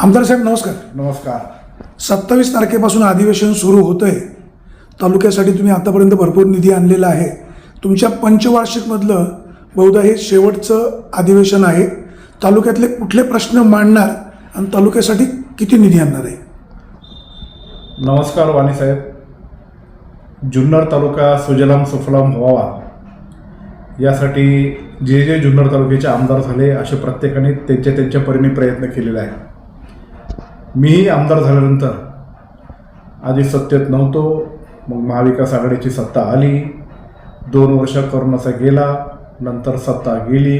आमदार साहेब नमस्कार. नमस्कार. सत्तावीस तारखेपासून अधिवेशन सुरू होतं आहे तालुक्यासाठी तुम्ही आतापर्यंत भरपूर निधी आणलेला आहे. तुमच्या पंचवार्षिकमधलं बहुधा हे शेवटचं अधिवेशन आहे. तालुक्यातले कुठले प्रश्न मांडणार आणि तालुक्यासाठी किती निधी आणणार आहे? नमस्कार वाणीसाहेब जुन्नर तालुका सुजलाम सुफलाम व्हावा. यासाठी जे जे जुन्नर तालुक्याचे आमदार झाले असे प्रत्येकाने त्यांच्या त्यांच्या परीने प्रयत्न केलेला आहे मीही आमदार झाल्यानंतर आधी सत्तेत नव्हतो मग महाविकास आघाडीची सत्ता आली. दोन वर्ष करोनाचा गेला नंतर सत्ता गेली.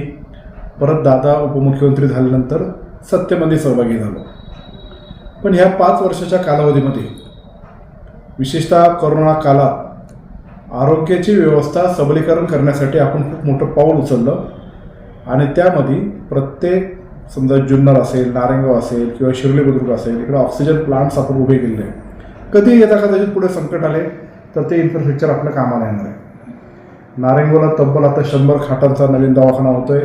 परत दादा उपमुख्यमंत्री झाल्यानंतर सत्तेमध्ये सहभागी झालो. पण ह्या पाच वर्षाच्या कालावधीमध्ये विशेषतः करोना काळात आरोग्याची व्यवस्था सबलीकरण करण्यासाठी आपण खूप मोठं पाऊल उचललं आणि त्यामध्ये प्रत्येक समजा जुन्नर असेल नारायणगाव असेल किंवा शिर्ली बुद्रुक असेल इकडे ऑक्सिजन प्लांट्स आपण उभे केलेले आहेत कधी येता कदाचित पुढे संकट आले तर ते इन्फ्रास्ट्रक्चर आपल्या कामाला येणार आहे. नारेंगोला तब्बल आता शंभर खाटांचा नवीन दवाखाना होतो आहे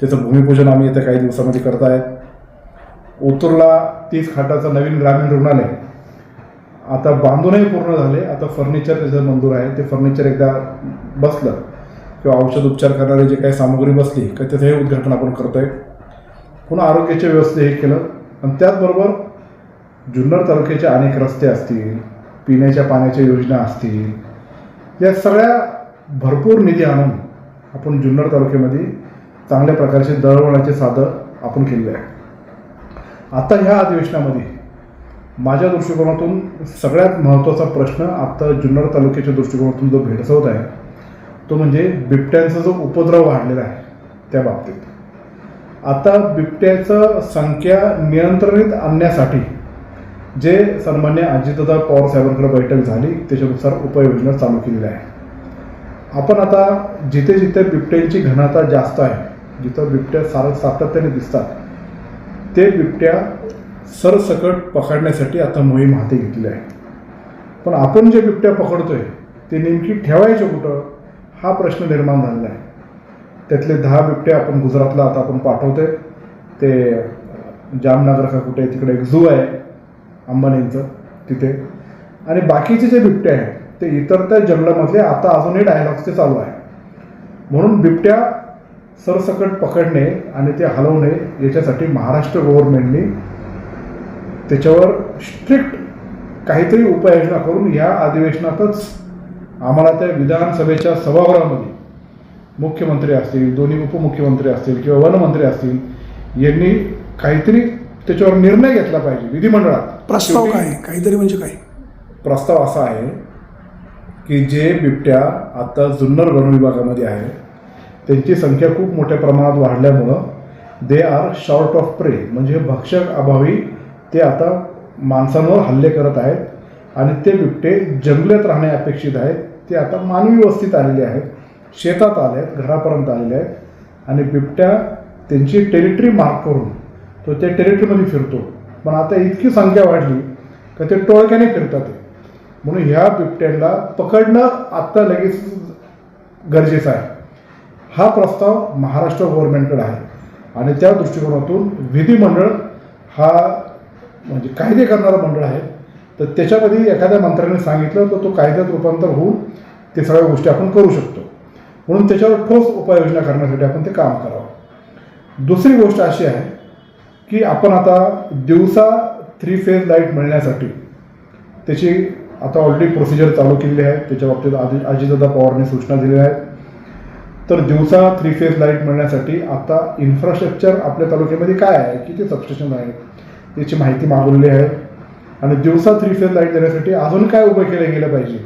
त्याचं भूमिपूजन आम्ही येत्या काही दिवसामध्ये करत आहेत ओतूरला तीस खाटाचं नवीन ग्रामीण रुग्णालय. आता बांधूनही पूर्ण झाले आता फर्निचर त्याचं मंजूर आहे. ते फर्निचर एकदा बसलं. किंवा औषध उपचार करणारी जी काही सामग्री बसली का त्याचं हे उद्घाटन आपण करतो आहे पुन्हा आरोग्याच्या व्यवस्थे हे केलं. आणि त्याचबरोबर जुन्नर तालुक्याचे अनेक रस्ते असतील पिण्याच्या पाण्याच्या योजना असतील या सगळ्या भरपूर निधी आणून आपण जुन्नर तालुक्यामध्ये चांगल्या प्रकारचे दळवण्याचे साधं आपण केलेले आहे. आता ह्या अधिवेशनामध्ये माझ्या दृष्टिकोनातून सगळ्यात महत्त्वाचा प्रश्न आत्ता जुन्नर तालुक्याच्या दृष्टिकोनातून जो भेडसवत आहे तो म्हणजे बिबट्यांचा जो उपद्रव वाढलेला आहे त्या बाबतीत. आता बिबट्याचं संख्या नियंत्रणीत आणण्यासाठी जे सन्मान्य अजितदादा पवार साहेबांकडे बैठक झाली त्याच्यानुसार उपाययोजना चालू केलेल्या आहे. आपण आता जिथे जिथे बिबट्यांची घनता जास्त आहे जिथं बिबट्या सार सातत्याने दिसतात ते बिबट्या सरसकट पकडण्यासाठी आता मोहीम हाती घेतली आहे. पण आपण जे बिबट्या पकडतोय ते नेमकी ठेवायचे कुठं हा प्रश्न निर्माण झालेला आहे. त्यातले दहा बिबटे आपण गुजरातला आता आपण पाठवतोय. ते जामनगर का कुठे तिकडे एक झू आहे अंबानींचं तिथे. आणि बाकीचे जे बिबटे आहेत ते इतर त्या जंगलामधले आता अजूनही डायलॉग्स ते चालू आहे. म्हणून बिबट्या सरसकट पकडणे आणि ते हलवणे याच्यासाठी महाराष्ट्र गव्हर्नमेंटने त्याच्यावर स्ट्रिक्ट काहीतरी उपाययोजना करून या अधिवेशनातच आम्हाला त्या विधानसभेच्या सभागृहामध्ये मुख्यमंत्री असतील दोन्ही उपमुख्यमंत्री असतील किंवा वनमंत्री असतील यांनी काहीतरी त्याच्यावर निर्णय घेतला पाहिजे विधिमंडळात. प्रस्ताव काय? काहीतरी म्हणजे काय? प्रस्ताव असा आहे की जे बिबट्या आता जुन्नर वन विभागामध्ये आहे त्यांची संख्या खूप मोठ्या प्रमाणात वाढल्यामुळं they are short of prey म्हणजे भक्षक अभावी ते आता माणसांवर हल्ले करत आहेत आणि ते बिबटे जंगलात राहणे अपेक्षित आहेत ते आता मानवी वस्तीत आलेले आहेत. शेतात आले आहेत घरापर्यंत आलेले आहेत. आणि बिबट्या त्यांची टेरिटरी मार्क करून तो त्या टेरिटरीमध्ये फिरतो. पण आता इतकी संख्या वाढली का ते टोळक्याने फिरतात म्हणून ह्या बिबट्यांना पकडणं आत्ता लगेच गरजेचं आहे. हा प्रस्ताव महाराष्ट्र गव्हर्नमेंटकडे आहे. आणि त्या दृष्टिकोनातून विधिमंडळ हा म्हणजे कायदे करणारं मंडळ आहे. तर त्याच्यामध्ये एखाद्या मंत्र्याने सांगितलं तर तो कायद्यात रूपांतर होऊन ते सगळ्या गोष्टी आपण करू शकतो. म्हणून त्याच्यावर ठोस उपाययोजना करण्यासाठी आपण ते काम करावं. दुसरी गोष्ट अशी आहे की आपण आता दिवसा थ्री फेज लाइट मिळण्यासाठी त्याची आता ऑलरेडी प्रोसिजर चालू केलेली आहे. त्याच्या बाबतीत आजी अजितदादा पवारने सूचना दिलेल्या आहेत. तर दिवसा थ्री फेज लाइट मिळण्यासाठी आता इन्फ्रास्ट्रक्चर आपल्या तालुक्यामध्ये काय आहे? किती सबस्टेशन आहे याची माहिती मागवलेली आहे. आणि दिवसा थ्री फेज लाइट देण्यासाठी अजून काय उभं केलं गेलं पाहिजे?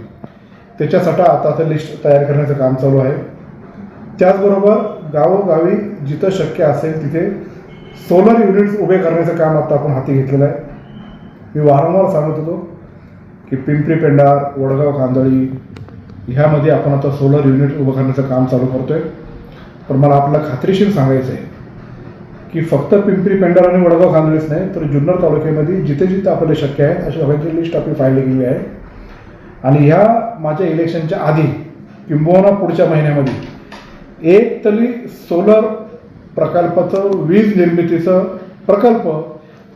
त्याच्यासाठी आता आता लिस्ट तयार करण्याचं काम चालू आहे. त्याचबरोबर गावोगावी जिथं शक्य असेल तिथे सोलर युनिट्स उभे करण्याचं काम आता आपण हाती घेतलेलं आहे. मी वारंवार सांगत होतो की पिंपरी पेंडार वडगाव कांदळी ह्यामध्ये आपण आता सोलर युनिट उभं करण्याचं काम चालू करतो आहे पण मला आपल्याला खात्रीशीर सांगायचं आहे की फक्त पिंपरी पेंडार आणि वडगाव कांदळीच नाही तर जुन्नर तालुक्यामध्ये जिथे जिथे आपल्याला शक्य आहे अशा सगळ्यांची लिस्ट आपली फाईल गेली आहे. आणि ह्या माझ्या इलेक्शनच्या आधी किंबहुना पुढच्या महिन्यामध्ये एक तरी सोलर प्रकल्पाचं वीज निर्मितीचं प्रकल्प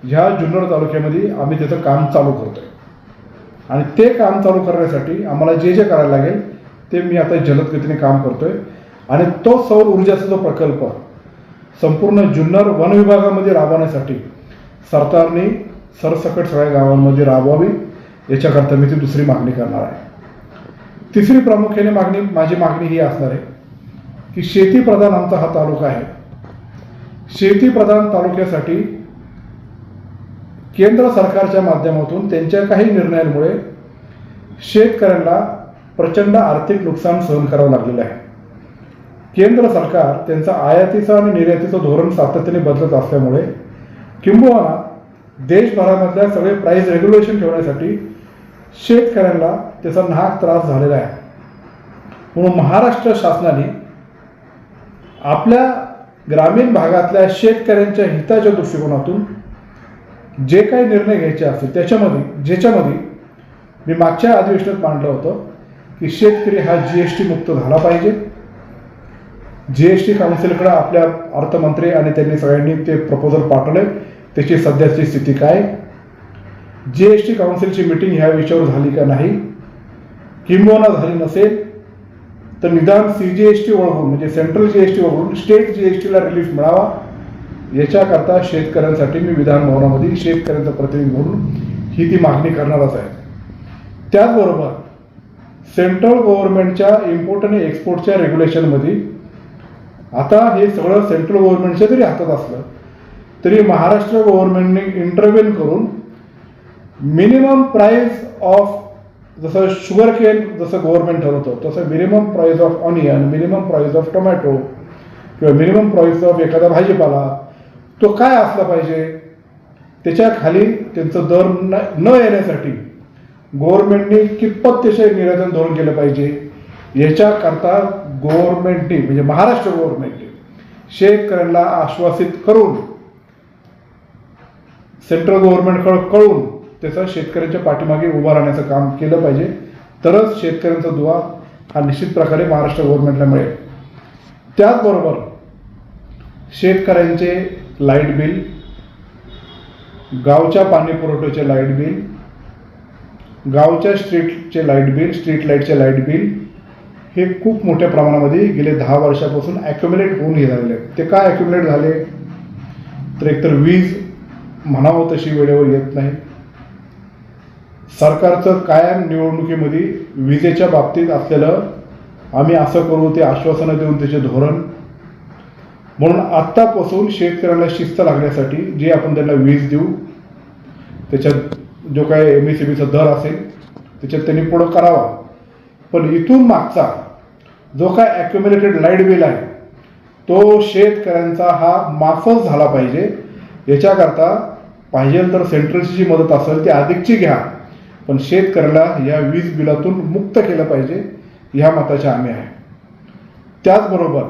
ह्या जुन्नर तालुक्यामध्ये आम्ही त्याचं काम चालू करतो आहे आणि ते काम चालू करण्यासाठी आम्हाला जे जे करायला लागेल ते मी आता जलद गतीने काम करतोय. आणि तो सौर ऊर्जाचा जो प्रकल्प संपूर्ण जुन्नर वन विभागामध्ये राबवण्यासाठी सरकारने सरसकट सगळ्या गावांमध्ये राबवावी याच्याकरता मी ती दुसरी मागणी करणार आहे. तिसरी प्रामुख्याने मागणी माझी मागणी ही असणार आहे. की शेतीप्रधान आमचा हा तालुका आहे. शेतीप्रधान तालुक्यासाठी केंद्र सरकारच्या माध्यमातून त्यांच्या काही निर्णयांमुळे शेतकऱ्यांना प्रचंड आर्थिक नुकसान सहन करावं लागलेलं आहे. केंद्र सरकार त्यांचं आयातीचं आणि निर्यातीचं धोरण सातत्याने बदलत असल्यामुळे किंबहुना देशभरामधल्या सगळे प्राईस रेग्युलेशन ठेवण्यासाठी शेतकऱ्यांना त्याचा नाहक त्रास झालेला आहे. म्हणून महाराष्ट्र शासनाने आपल्या ग्रामीण भागातल्या शेतकऱ्यांच्या हिताच्या दृष्टिकोनातून जे काही निर्णय घ्यायचे असतील त्याच्यामध्ये ज्याच्यामध्ये मी मागच्या अधिवेशनात मांडलं होतं की शेतकरी हा जी एस टी मुक्त झाला पाहिजे. जी एस टी काउन्सिलकडं आपल्या अर्थमंत्री आणि त्यांनी सगळ्यांनी ते प्रपोजल पाठवले. त्याची सध्याची स्थिती काय? जी एस टी काउन्सिलची मिटिंग ह्या विषयावर झाली का नाही? किंबहुना झाली नसेल तर निदान सी जी एस टी वळवून म्हणजे सेंट्रल जी एस टी वळवून स्टेट जी एस टीला रिलीफ मिळावा. याच्याकरता शेतकऱ्यांसाठी मी विधानभवनामध्ये शेतकऱ्यांचा प्रतिनिधी म्हणून ही ती मागणी करणारच आहे. त्याचबरोबर सेंट्रल गव्हर्नमेंटच्या इम्पोर्ट आणि एक्सपोर्टच्या रेग्युलेशनमध्ये आता हे सगळं सेंट्रल गव्हर्नमेंटच्या जरी हातात असलं तरी महाराष्ट्र गव्हर्नमेंटने इंटरव्हेन करून मिनिमम प्राईस ऑफ जसं शुगर केन जसं गव्हर्नमेंट ठरवतं तसं minimum price of onion minimum price of tomato किंवा मिनिमम प्राईस ऑफ एखादा भाजीपाला तो काय असला पाहिजे? त्याच्याखाली त्यांचं दर न न येण्यासाठी गव्हर्नमेंटने कितपत त्याचे निराधन धोरण केलं पाहिजे? याच्याकरता गव्हर्नमेंटने म्हणजे महाराष्ट्र गव्हर्नमेंटने शेतकऱ्यांना आश्वासित करून सेंट्रल गव्हर्नमेंटकडं कळून त्याचा शेतकऱ्यांच्या पाठीमागे उभा राहण्याचं काम केलं पाहिजे. तरच शेतकऱ्यांचा दुवा हा निश्चित प्रकारे महाराष्ट्र गव्हर्नमेंटला मिळेल. त्याचबरोबर शेतकऱ्यांचे लाइट बिल गावच्या पाणी पुरवठ्याचे लाइट बिल गावच्या स्ट्रीटचे लाइट बिल स्ट्रीट लाईटचे लाइट बिल हे खूप मोठ्या प्रमाणामध्ये गेले दहा वर्षापासून ॲक्युमुलेट होऊन हे झालेले आहेत. ते काय ॲक्युमुलेट झाले? तर एकतर वीज म्हणावं तशी वेळेवर येत नाही. सरकारचं कायम निवडणुकीमध्ये विजेच्या बाबतीत असलेलं आम्ही असं करू ते आश्वासनं देऊन त्याचे धोरण. म्हणून आत्तापासून शेतकऱ्यांना शिस्त लागण्यासाठी जे आपण त्यांना वीज देऊ त्याच्यात जो काय एम एस सी बीचा दर असेल त्याच्यात त्यांनी पुढं करावा. पण इथून मागचा जो काय ॲक्युम्युलेटेड लाइट बिल आहे तो शेतकऱ्यांचा हा माफच झाला पाहिजे. याच्याकरता पाहिजे तर सेंट्रलची जी मदत असेल ती अधिकची घ्या. पण शेतकऱ्याला या वीज बिलातून मुक्त केलं पाहिजे ह्या मताच्या आम्ही आहे. त्याचबरोबर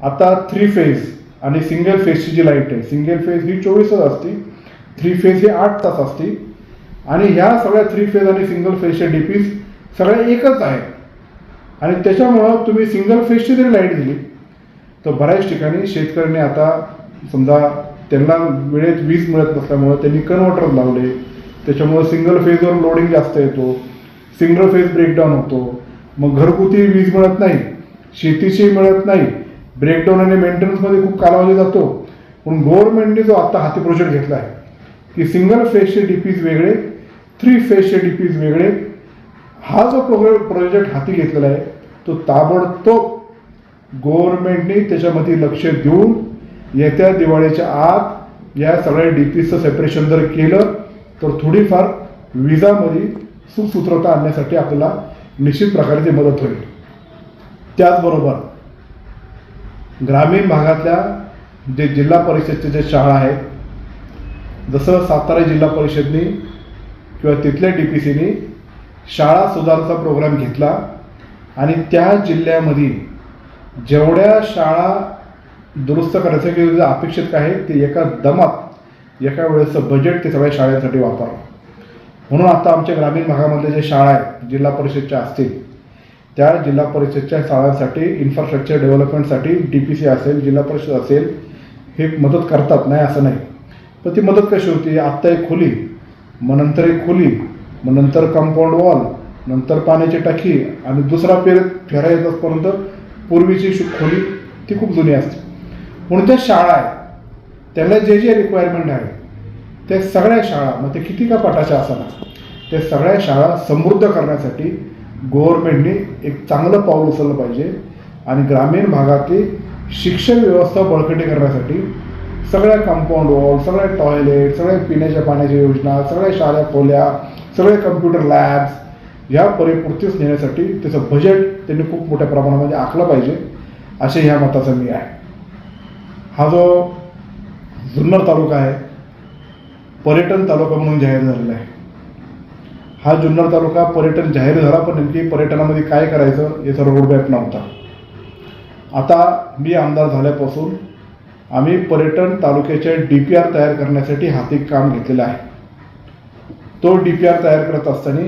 आता थ्री फेज आणि सिंगल फेजची जी लाइट आहे सिंगल फेज ही चोवीसच असते थ्री फेज ही आठ तास असते आणि ह्या सगळ्या थ्री फेज आणि सिंगल फेजच्या डीपीज सगळ्या एकच आहेत. आणि त्याच्यामुळं तुम्ही सिंगल फेजची जरी लाइट दिली तर बऱ्याच ठिकाणी शेतकऱ्यांनी आता समजा त्यांना वेळेत वीज मिळत नसल्यामुळं त्यांनी कन्व्हर्टर लावले त्याच्यामुळं सिंगल फेजवर लोडिंग जास्त येतो. सिंगल फेज ब्रेकडाऊन होतो. मग घरगुती वीज मिळत नाही शेतीशी मिळत नाही ब्रेकडाऊन आणि मेंटेनन्समध्ये खूप कालावधी जातो. पण गव्हर्नमेंटने जो आता हाती प्रोजेक्ट घेतला आहे की सिंगल फेजचे डीपीज वेगळे थ्री फेजचे डीपीज वेगळे हा जो प्रोग्र प्रोजेक्ट हाती घेतलेला आहे तो ताबडतोब गव्हर्नमेंटने त्याच्यामध्ये लक्ष देऊन येत्या दिवाळीच्या आत या सगळ्या डी पीचं सेपरेशन जर केलं तर थोडीफार विजामध्ये सुसूत्रता आणण्यासाठी आपल्याला निश्चित प्रकारे ती मदत होईल. त्याचबरोबर ग्रामीण भागातल्या जे जिल्हा परिषदच्या ज्या शाळा आहेत जसं सातारा जिल्हा परिषदनी किंवा तिथल्या डी पी सीने शाळा सुधारचा प्रोग्राम घेतला आणि त्या जिल्ह्यामध्ये जेवढ्या शाळा दुरुस्त करायचं की अपेक्षित आहे ते एका दमात एका वेळेचं बजेट ते सगळ्या शाळेसाठी वापरलं म्हणून आता आमच्या ग्रामीण भागामधल्या ज्या शाळा आहेत जिल्हा परिषदच्या असतील त्या जिल्हा परिषदच्या शाळांसाठी इन्फ्रास्ट्रक्चर डेव्हलपमेंटसाठी डी पी सी असेल जिल्हा परिषद असेल हे मदत करतात नाही असं नाही. पण ती मदत कशी होती? आत्ता एक खोली मग नंतर एक खोली मग नंतर कंपाऊंड वॉल नंतर पाण्याची टाकी आणि दुसरा पेर फेरा येत असपर्यंत पूर्वीची खोली ती खूप जुनी असते. म्हणून त्या शाळा आहेत. त्याला जे जे रिक्वायरमेंट आहे त्या सगळ्या शाळा मग ते किती का पटाच्या असणार त्या सगळ्या शाळा समृद्ध करण्यासाठी गव्हर्नमेंटने एक चांगलं पाऊल उचललं पाहिजे आणि ग्रामीण भागातली शिक्षण व्यवस्था बळकटी करण्यासाठी सगळ्या कंपाऊंड वॉल सगळ्या टॉयलेट सगळ्या पिण्याच्या पाण्याच्या योजना सगळ्या शाळा खोल्या सगळे कम्प्युटर लॅब्स ह्या परिपूर्तीस नेण्यासाठी त्याचं बजेट त्यांनी खूप मोठ्या प्रमाणामध्ये आखलं पाहिजे असे ह्या मताचं मी आहे. हा जो जुन्नर तालुका आहे. पर्यटन तालुका म्हणून जाहीर झालेला आहे. हा जुन्नर तालुका पर्यटन जाहीर झाला पण नेमकी पर्यटनामध्ये काय करायचं याचा रोडमॅप नव्हता. आता मी आमदार झाल्यापासून आम्ही पर्यटन तालुक्याचे डी पी आर तयार करण्यासाठी हाती काम घेतलेलं आहे. तो डी पी आर तयार करत असताना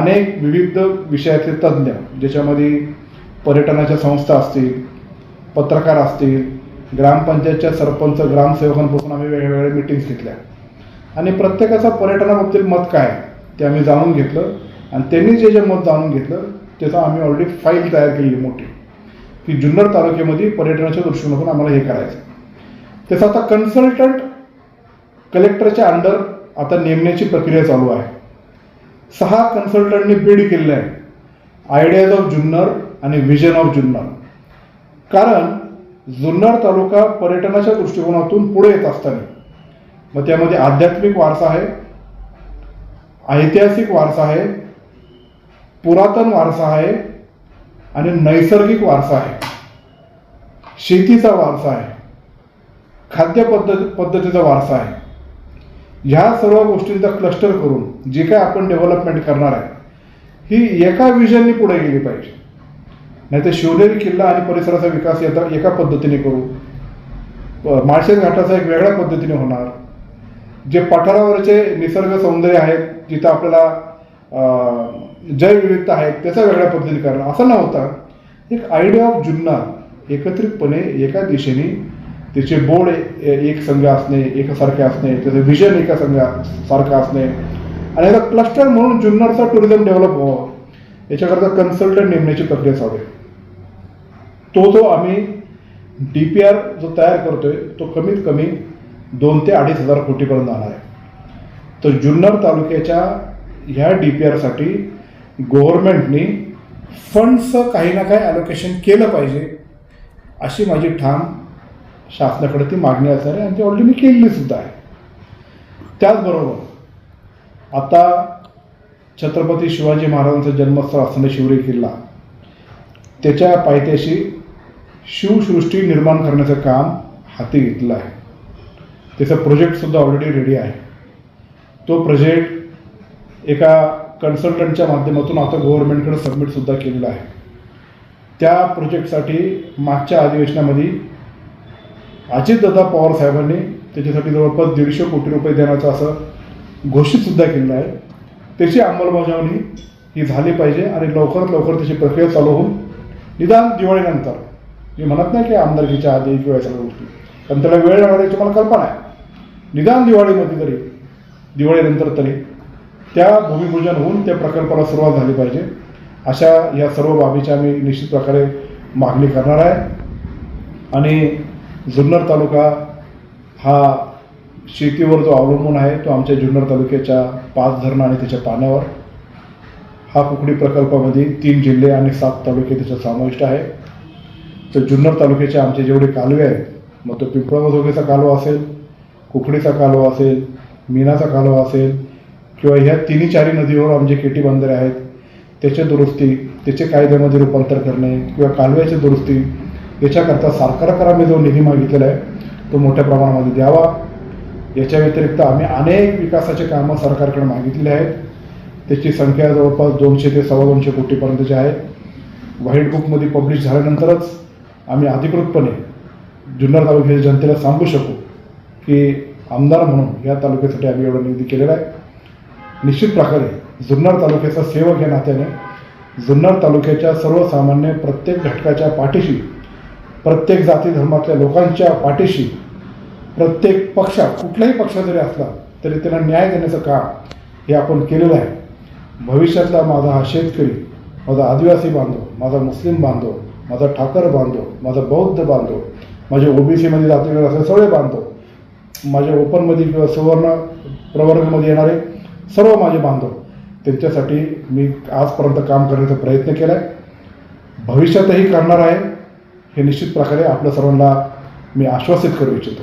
अनेक विविध विषयातले तज्ज्ञ ज्याच्यामध्ये पर्यटनाच्या संस्था असतील पत्रकार असतील ग्रामपंचायतच्या सरपंच ग्रामसेवकांपासून आम्ही वेगवेगळ्या मिटिंग्स घेतल्या. आणि प्रत्येकाचं पर्यटनाबाबतीत मत काय आहे ते आम्ही जाणून घेतलं. आणि त्यांनी जे जे मत जाणून घेतलं त्याचा आम्ही ऑलरेडी फाईल तयार केली मोठी. की जुन्नर तालुक्यामध्ये पर्यटनाच्या दृष्टीकोनातून आम्हाला हे करायचं त्याचा आता कन्सल्टंट कलेक्टरच्या अंडर आता नेमण्याची प्रक्रिया चालू आहे. सहा कन्सल्टंटनी बीड केलेलं आहे. आयडियाज ऑफ जुन्नर आणि विजन ऑफ जुन्नर कारण जुन्नर तालुका पर्यटनाच्या दृष्टिकोनातून पुढे येत असताना. मग त्यामध्ये आध्यात्मिक वारसा आहे ऐतिहासिक वारसा आहे पुरातन वारसा आहे आणि नैसर्गिक वारसा आहे. शेतीचा वारसा आहे खाद्य पद्धत पद्धतीचा वारसा आहे. ह्या सर्व गोष्टींचा क्लस्टर करून जे काय आपण डेव्हलपमेंट करणार आहे ही एका विजननी पुढे गेली पाहिजे. नाहीतर शिवनेरी किल्ला आणि परिसराचा विकास येता एका पद्धतीने करू. माळशेज घाटाचा एक वेगळ्या पद्धतीने होणार. जे पठारावरचे निसर्ग सौंदर्य आहेत जिथं आपल्याला जैवविविधता आहेत त्याचा वेगळ्या पद्धतीने करणं. असं न होता एक आयडिया ऑफ जुन्नर एकत्रितपणे एका दिशेने त्याचे बोर्ड ए- एक संघ असणे एकसारखे असणे त्याचं विजन एका संघ सारखं असणे. आणि आता क्लस्टर म्हणून जुन्नरचा टुरिझम डेव्हलप व्हावं. याच्याकरता कन्सल्टंट नेमण्याची प्रक्रिया चालू आहे. तो जो आम्ही डी पी आर जो तयार करतोय तो कमीत कमी दोन ते अडीच हजार कोटीपर्यंत जाणार आहे. तर जुन्नर तालुक्याच्या ह्या डी पी आरसाठी गव्हर्मेंटनी फंड्सचं काही ना काही ॲलोकेशन केलं पाहिजे अशी माझी ठाम शासनाकडे ती मागणी असणार आहे आणि ती ऑलरेडी मी केलेली सुद्धा आहे. त्याचबरोबर आता छत्रपती शिवाजी महाराजांचं जन्मस्थळ असणारे शिवरी किल्ला. त्याच्या पायथ्याशी शिवसृष्टी निर्माण करण्याचं काम हाती घेतलं आहे. त्याचं प्रोजेक्टसुद्धा ऑलरेडी रेडी आहे. तो प्रोजेक्ट एका कन्सल्टंटच्या माध्यमातून आता गव्हर्नमेंटकडे सबमिटसुद्धा केलेला आहे. त्या प्रोजेक्टसाठी मागच्या अधिवेशनामध्ये अजितदादा पवार साहेबांनी त्याच्यासाठी जवळपास दीडशे कोटी रुपये देण्याचं असं घोषितसुद्धा केलेलं आहे. त्याची अंमलबजावणी ही झाली पाहिजे आणि लवकरात लवकर त्याची प्रक्रिया चालू होऊन निदान दिवाळीनंतर मी म्हणत नाही की आमदारकीच्या आधी किंवा या सगळ्या गोष्टी पण त्याला वेळ लागणार याची मला कल्पना आहे. निदान दिवाळीमध्ये तरी दिवाळीनंतर तरी त्या भूमिपूजन होऊन त्या प्रकल्पाला सुरुवात झाली पाहिजे. अशा या सर्व बाबीची आम्ही निश्चित प्रकारे मागणी करणार आहे. आणि जुन्नर तालुका हा शेतीवर जो अवलंबून आहे तो आमच्या जुन्नर तालुक्याच्या पाच धरणं आणि त्याच्या पाण्यावर हा कुकडी प्रकल्पामध्ये तीन जिल्हे आणि सात तालुके त्याच्यात समाविष्ट आहे. तर जुन्नर तालुक्याचे आमचे जेवढे कालवे आहेत मग तो पिंपळमधोगेचा कालवा असेल कुकडीचा कालवा असेल मीनाचा कालवा असेल किंवा ह्या तिन्ही चारी नदीवर आमचे केटी बंदरे आहेत त्याची दुरुस्ती त्याचे कायद्यामध्ये रूपांतर करणे किंवा कालव्याची दुरुस्ती याच्याकरता सरकारकडे जो निधी मागितलेला आहे तो मोठ्या प्रमाणामध्ये द्यावा. याच्या व्यतिरिक्त आम्ही अनेक विकासाचे कामं सरकारकडे मागितलेली आहेत. त्याची संख्या जवळपास दोनशे ते सव्वा दोनशे कोटीपर्यंतची आहे. व्हाईट बुकमध्ये पब्लिश झाल्यानंतरच आम्ही अधिकृतपणे जुन्नर तालुक्याच्या जनतेला सांगू शकू की आमदार म्हणून या तालुक्यासाठी आम्ही एवढा निधी केलेला आहे. निश्चित प्रकारे जुन्नर तालुक्याचा सेवक या नात्याने जुन्नर तालुक्याच्या सर्वसामान्य प्रत्येक घटकाच्या पाठीशी प्रत्येक जाती धर्मातल्या लोकांच्या पाठीशी प्रत्येक पक्षात कुठलाही पक्ष जरी असला तरी त्याला न्याय देण्याचं काम हे आपण केलेलं आहे. भविष्यातला माझा हा शेतकरी माझा आदिवासी बांधव माझा मुस्लिम बांधव माझा ठाकर बांधव माझा बौद्ध बांधव माझे ओबीसीमध्ये जातीवर असले सगळे बांधव माझ्या ओपनमध्ये किंवा सुवर्ण प्रवर्गामध्ये येणारे सर्व माझे बांधव त्यांच्यासाठी मी आजपर्यंत काम करण्याचा प्रयत्न केला आहे भविष्यातही करणार आहे हे निश्चित प्रकारे आपल्या सर्वांना मी आश्वासित करू इच्छितो.